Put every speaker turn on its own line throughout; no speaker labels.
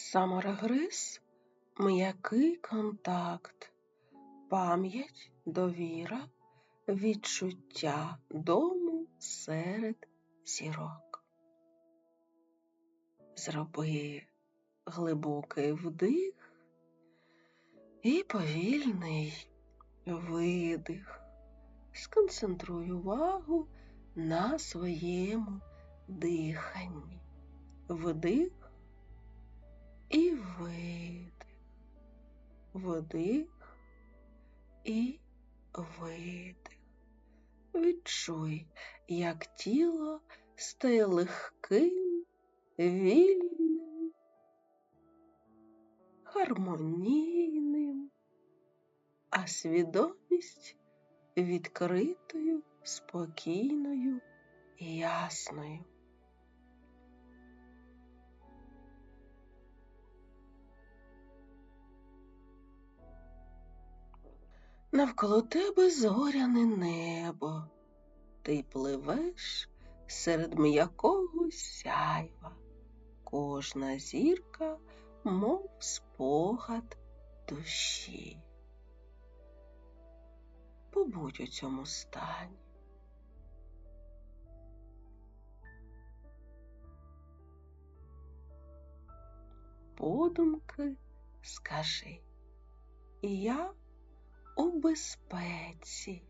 Саморегрес м'який контакт, пам'ять, довіра, відчуття дому серед зірок. Зроби глибокий вдих і повільний видих. Сконцентруй увагу на своєму диханні. Вдих вдих і видих. Відчуй, як тіло стає легким, вільним, гармонійним, а свідомість відкритою, спокійною і ясною. Навколо тебе зоряне небо, ти пливеш серед м'якого сяйва, кожна зірка, мов спогад душі. Побудь у цьому стані. Подумки скажи, і я безпеці.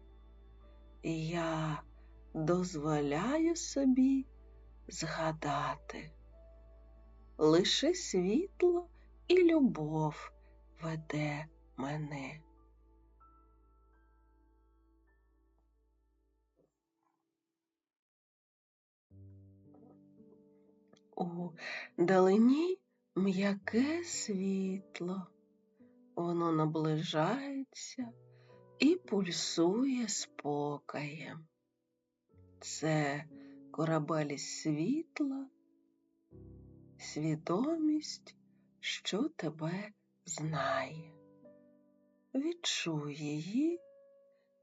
Я дозволяю собі згадати. Лише світло і любов веде мене. У далині м'яке світло воно наближається і пульсує спокоєм. Це корабель світла, свідомість, що тебе знає. Відчуй її,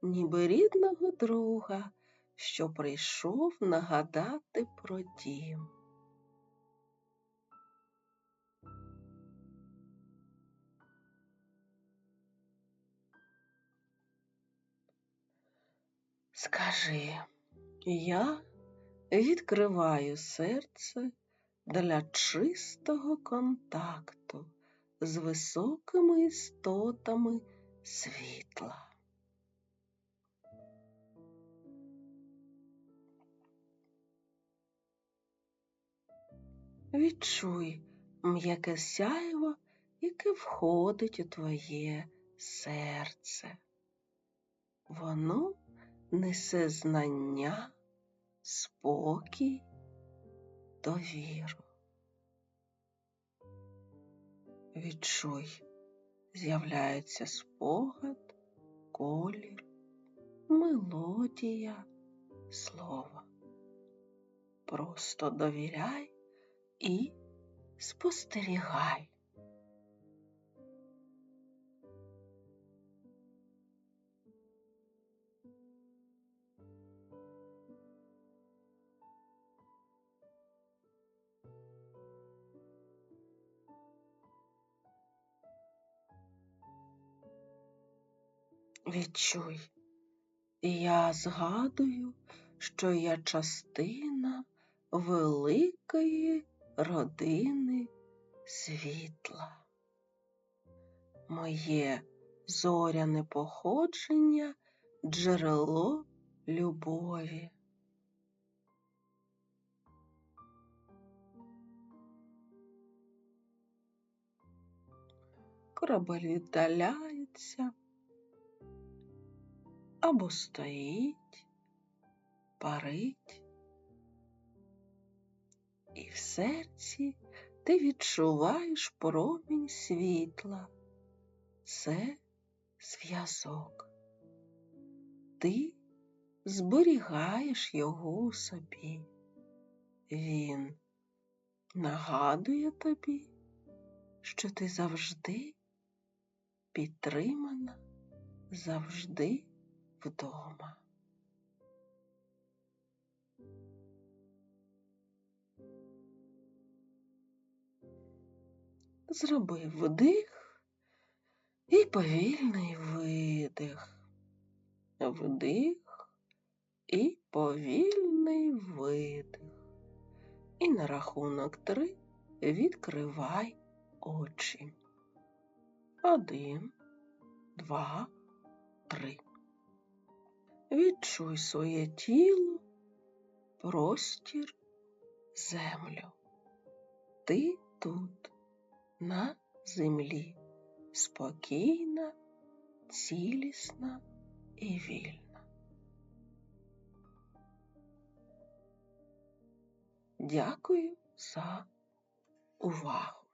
ніби рідного друга, що прийшов нагадати про дім. Скажи, я відкриваю серце для чистого контакту з високими істотами світла. Відчуй м'яке сяйво, яке входить у твоє серце. Воно несе знання, спокій, довіру. Відчуй, з'являється спогад, колір, мелодія, слово. Просто довіряй і спостерігай. Відчуй, я згадую, що я частина великої родини світла. Моє зоряне походження джерело любові. Корабель віддаляється або стоїть, парить, і в серці ти відчуваєш промінь світла. Це зв'язок. Ти зберігаєш його у собі. Він нагадує тобі, що ти завжди підтримана, завжди вдома. Зроби вдих і повільний видих. Вдих і повільний видих. І на рахунок три відкривай очі. Один, два, три. Відчуй своє тіло, простір, землю. Ти тут, на землі, спокійна, цілісна і вільна. Дякую за увагу.